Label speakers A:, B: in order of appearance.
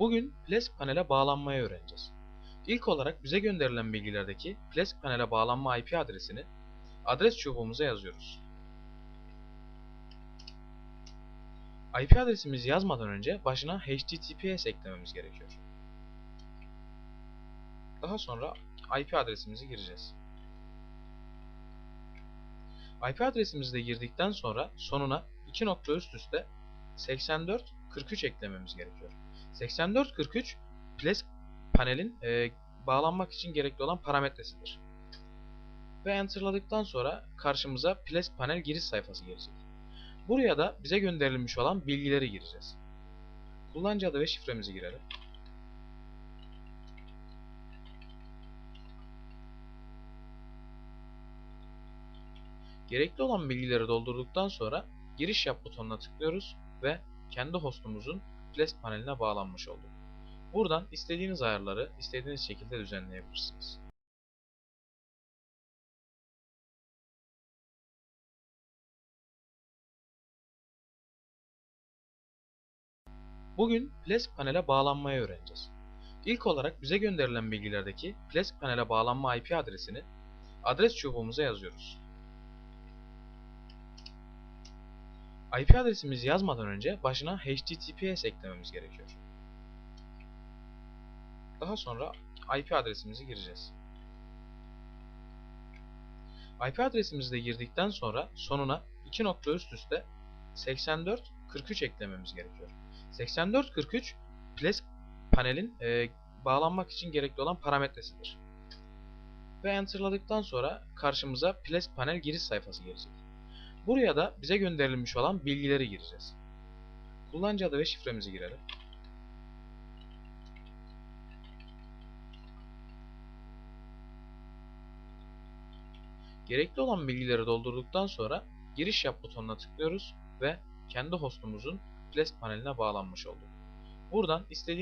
A: Bugün Plesk panele bağlanmayı öğreneceğiz. İlk olarak bize gönderilen bilgilerdeki Plesk panele bağlanma IP adresini adres çubuğumuza yazıyoruz. IP adresimizi yazmadan önce başına HTTPS eklememiz gerekiyor. Daha sonra IP adresimizi gireceğiz. IP adresimizi de girdikten sonra sonuna 2 nokta üst üste 8443 eklememiz gerekiyor. 8443 Plesk panelin e, bağlanmak için gerekli olan parametresidir. Ve enterladıktan sonra karşımıza Plesk panel giriş sayfası gelecek. Buraya da bize gönderilmiş olan bilgileri gireceğiz. Kullanıcı adı ve şifremizi girelim. Gerekli olan bilgileri doldurduktan sonra giriş yap butonuna tıklıyoruz ve kendi hostumuzun Plesk paneline bağlanmış olduk. Buradan istediğiniz ayarları istediğiniz şekilde düzenleyebilirsiniz. Bugün Plesk panele bağlanmayı öğreneceğiz. İlk olarak bize gönderilen bilgilerdeki Plesk panele bağlanma IP adresini adres çubuğumuza yazıyoruz. IP adresimizi yazmadan önce başına HTTPS eklememiz gerekiyor. Daha sonra IP adresimizi gireceğiz. IP adresimizi de girdikten sonra sonuna 2 nokta üst üste 8443 eklememiz gerekiyor. 8443 Plesk panelin e, bağlanmak için gerekli olan parametresidir. Ve enterladıktan sonra karşımıza Plesk panel giriş sayfası gelecek. Buraya da bize gönderilmiş olan bilgileri gireceğiz. Kullanıcı adı ve şifremizi girelim. Gerekli olan bilgileri doldurduktan sonra giriş yap butonuna tıklıyoruz ve kendi hostumuzun Plesk paneline bağlanmış olduk. Buradan istediğiniz